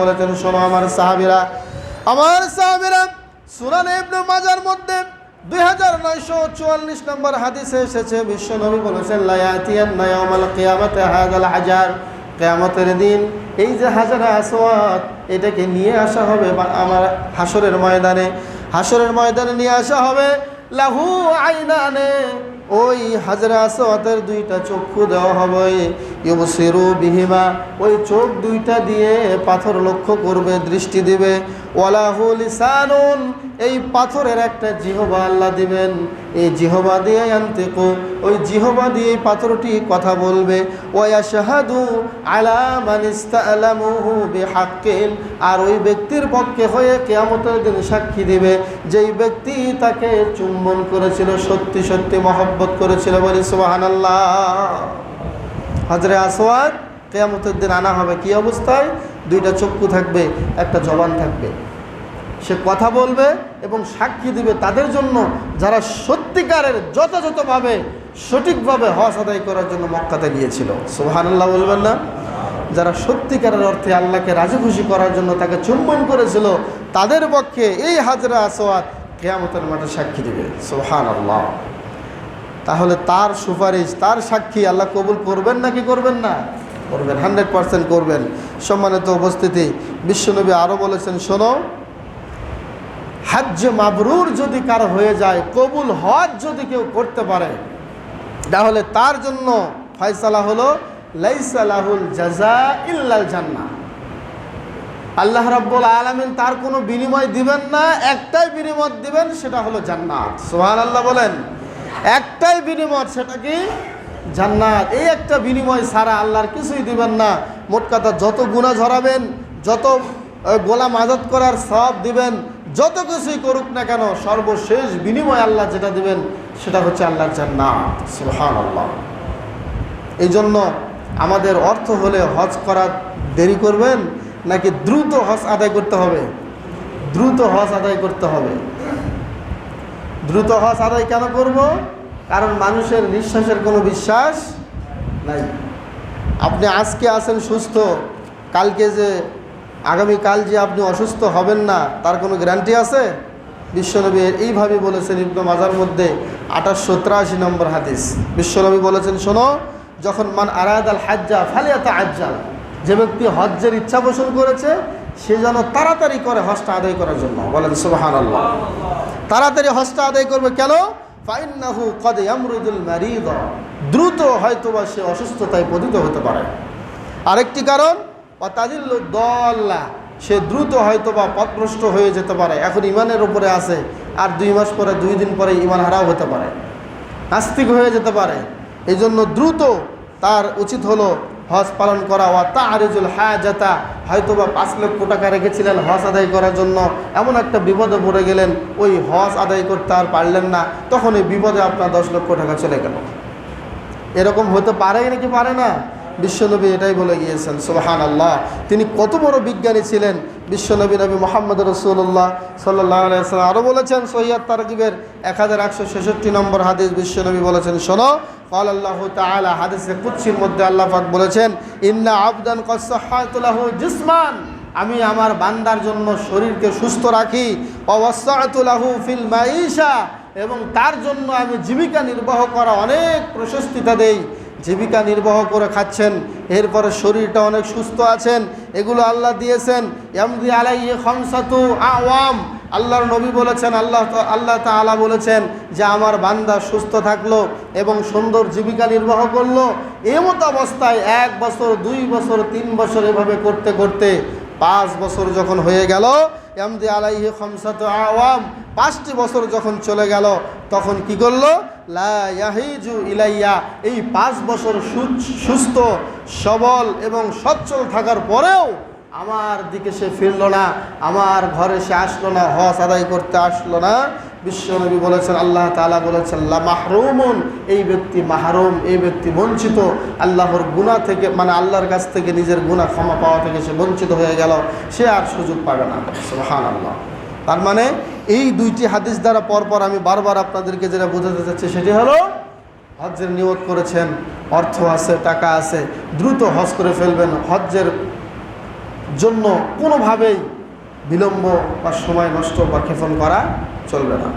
বলেছেন, শোনো আমার সাহাবিরা আমার সাহাবিরা সুনান ইবনে মাজার মধ্যে দুই হাজার নয়শো চুয়াল্লিশ নম্বর হাদিসে এসেছে বিশ্বনবী বলেছেন নায়ামাল হাজার। কেয়ামতের দিন এই যে হাজার আসওয়াত, এটাকে নিয়ে আসা হবে আমার হাসরের ময়দানে। হাসরের ময়দানে নিয়ে আসা হবে, লাহু আইনানে ওই হাজরা আসওয়াতের দুইটা চক্ষু দেওয়া হবে। ইউবসিরু বিহিমা, ওই চোখ দুইটা দিয়ে পাথর লক্ষ্য করবে, দৃষ্টি দিবে। ওয়ালাহু লিসানুন, এই পাথরের একটা জিহবা আল্লাহ দিবেন। এই জিহবা দিয়ে আনতেকু, ওই জিহবা দিয়ে পাথরটি কথা বলবে। ওয়া শাহাদু আলা মান ইস্তালামুহু বিহাক্কিন, আর ওই ব্যক্তির পক্ষে হয়ে কিয়ামতের দিন সাক্ষী দিবে। যেই ব্যক্তি তাকে চুম্বন করেছিল সত্যি সত্যি মহব্বত করেছিল বলি, সুবহানাল্লাহ। হজরে আসওয়াদ, কেয়ামতের দিন আনা হবে। কি অবস্থায়? দুইটা চক্ষু থাকবে, একটা জবান থাকবে। সে কথা বলবে এবং সাক্ষী দিবে তাদের জন্য, যারা সত্যিকারের যথাযথভাবে, সঠিকভাবে হজ আদায় করার জন্য মক্কাতে গিয়েছিল। সুবহানাল্লাহ বলবেন না? যারা সত্যিকারের অর্থে আল্লাহকে রাজি খুশি করার জন্য তাকে চুম্বন করেছিল, তাদের পক্ষে এই হাজরা আসওয়াদ কেয়ামতের মাঠে সাক্ষী দিবে। সুবহান আল্লাহ তাহলে তার সুপারিশ, তার সাক্ষী আল্লাহ কবুল করবেন নাকি করবেন না? করবেন, হান্ড্রেড পারসেন্ট করবেন। সম্মানিত উপস্থিতি, বিশ্বনবী আরও বলেছেন, শোনো হাজ্য মাবরুর যদি কারও হয়ে যায়, কবুল হজ যদি কেউ করতে পারে, তাহলে তার জন্য ফয়সালা হলো লাইসালাহুল জাজা ইল্লাল জান্না আল্লাহ রাব্বুল আলামিন তার কোনো বিনিময় দিবেন না, একটাই বিনিময় দিবেন, সেটা হলো জান্নাত। সোহান আল্লাহ বলেন একটাই বিনিময়, সেটা কি? জান্নাত। এই একটা বিনিময় ছাড়া আল্লাহর কিছুই দিবেন না। মোট কথা, যত গুণা ঝরাবেন, যত গোলাম আজাদ করার সব দিবেন, যত কিছুই করুক না কেন, সর্বশেষ বিনিময় আল্লাহ যেটা দিবেন, সেটা হচ্ছে আল্লাহর জান্নাত। সুবহান আল্লাহ এই জন্য আমাদের অর্থ হলে হজ করা দেরি করবেন, নাকি দ্রুত হজ আদায় করতে হবে? দ্রুত হজ আদায় করতে হবে। দ্রুত হজ আদায় কেন করব? কারণ মানুষের নিঃশ্বাসের কোনো বিশ্বাস নাই। আপনি আজকে আছেন সুস্থ, কালকে যে, আগামীকাল যে আপনি অসুস্থ হবেন না, তার কোনো গ্যারান্টি আছে? বিশ্বনবী এইভাবে বলেছেন ইবনু মাজার মধ্যে আঠাশশো তিরাশি নম্বর হাদিস। বিশ্বনবী বলেছেন, শোনো, যখন মান আরাদ আল হাজ্জা ফালিয়াতা আজ্জাল যে ব্যক্তি হজ্জের ইচ্ছা পোষণ করেছে, সে যেন তাড়াতাড়ি করে হজটা আদায় করার জন্য। বলেন সুবাহান আল্লাহ তাড়াতাড়ি হজটা আদায় করবে কেন? ফাইন্নাহু কদ ইয়ামরুদুল মারিদ। দ্রুত হয়তোবা সে অসুস্থতায় পতিত হতে পারে। আরেকটি কারণ অতাদিল্ল দল্লা। সে দ্রুত হয়তোবা পথভ্রষ্ট হয়ে যেতে পারে। এখন ইমানের উপরে আছে, আর দুই মাস পরে, দুই দিন পরে ইমান হারাও হতে পারে। নাস্তিক হয়ে যেতে পারে। এই জন্য দ্রুত তার উচিত হলো হজ পালন করা, ওয়া তা তারিজুল হায়াজাতা হয়তো বা পাঁচ লক্ষ টাকা রেখেছিলেন হজ আদায় করার জন্য। এমন একটা বিপদে পড়ে গেলেন, ওই হজ আদায় করতে আর পারলেন না তখন এই বিপদে আপনার দশ লক্ষ টাকা চলে গেল। এরকম হতে পারে নাকি পারে না? বিশ্বনবী এটাই বলে গিয়েছেন সোহান আল্লাহ তিনি কত বড় বিজ্ঞানী ছিলেন, বিশ্বনবী নবী মোহাম্মদ রসুল্লাহ সাল্লাহ আলাইসালাম আরও বলেছেন, সৈয়াদ তারকিবের এক হাজার একশো ছেষট্টি নম্বর হাদিস বিশ্বনবী বলেছেন, শোনো কল আল্লাহ তালা হাদিসের কুচ্ছির মধ্যে আল্লাহফাক বলেছেন, ইন্না আবদান কসাহাতুল্লাহ জিসমান, আমি আমার বান্দার জন্য শরীরকে সুস্থ রাখি অবস্থাতুলাহু ফিল মাইশা এবং তার জন্য আমি জীবিকা নির্বাহ করা অনেক প্রশস্তিতা দেই। জীবিকা নির্বাহ করে খাচ্ছেন। এরপরে শরীরটা অনেক সুস্থ আছেন। এগুলো আল্লাহ দিয়েছেন। এমদি আলাই খমসাতু আওয়াম। আল্লাহর নবী বলেছেন, আল্লাহ আল্লাহ তাআলা বলেছেন যে আমার বান্দা সুস্থ থাকল এবং সুন্দর জীবিকা নির্বাহ করল। এমত অবস্থায় এক বছর, দুই বছর, তিন বছর এভাবে করতে করতে পাঁচ বছর যখন হয়ে গেল এমদি আলাইহি খমসাত আওয়াম, পাঁচটি বছর যখন চলে গেল, তখন কি করল? ইলাইয়া। এই পাঁচ বছর সুস্থ, সবল এবং সচ্ছল থাকার পরেও আমার দিকে সে ফিরল না, আমার ঘরে সে আসলো না, হজ আদায় করতে আসলো না। বিশ্বনবী বলেছেন, আল্লাহ তাআলা বলেছেন মাহরুমুন, এই ব্যক্তি মাহরুম, এই ব্যক্তি বঞ্চিত। আল্লাহর গুনাহ থেকে মানে আল্লাহর কাছ থেকে নিজের গুনাহ ক্ষমা পাওয়া থেকে সে বঞ্চিত হয়ে গেল, সে আর সুযোগ পাবে না। সুবহান আল্লাহ তার মানে এই দুইটি হাদিস দ্বারা পরপর আমি বারবার আপনাদেরকে যেটা বোঝাতে চাচ্ছি, সেটি হলো হজ্জের নিয়ত করেছেন, অর্থ আছে, টাকা আছে, দ্রুত হজ করে ফেলবেন। হজ্জের জন্য কোনোভাবেই বিলম্ব বা সময় নষ্ট বা ক্ষেপণ করা চলবে না।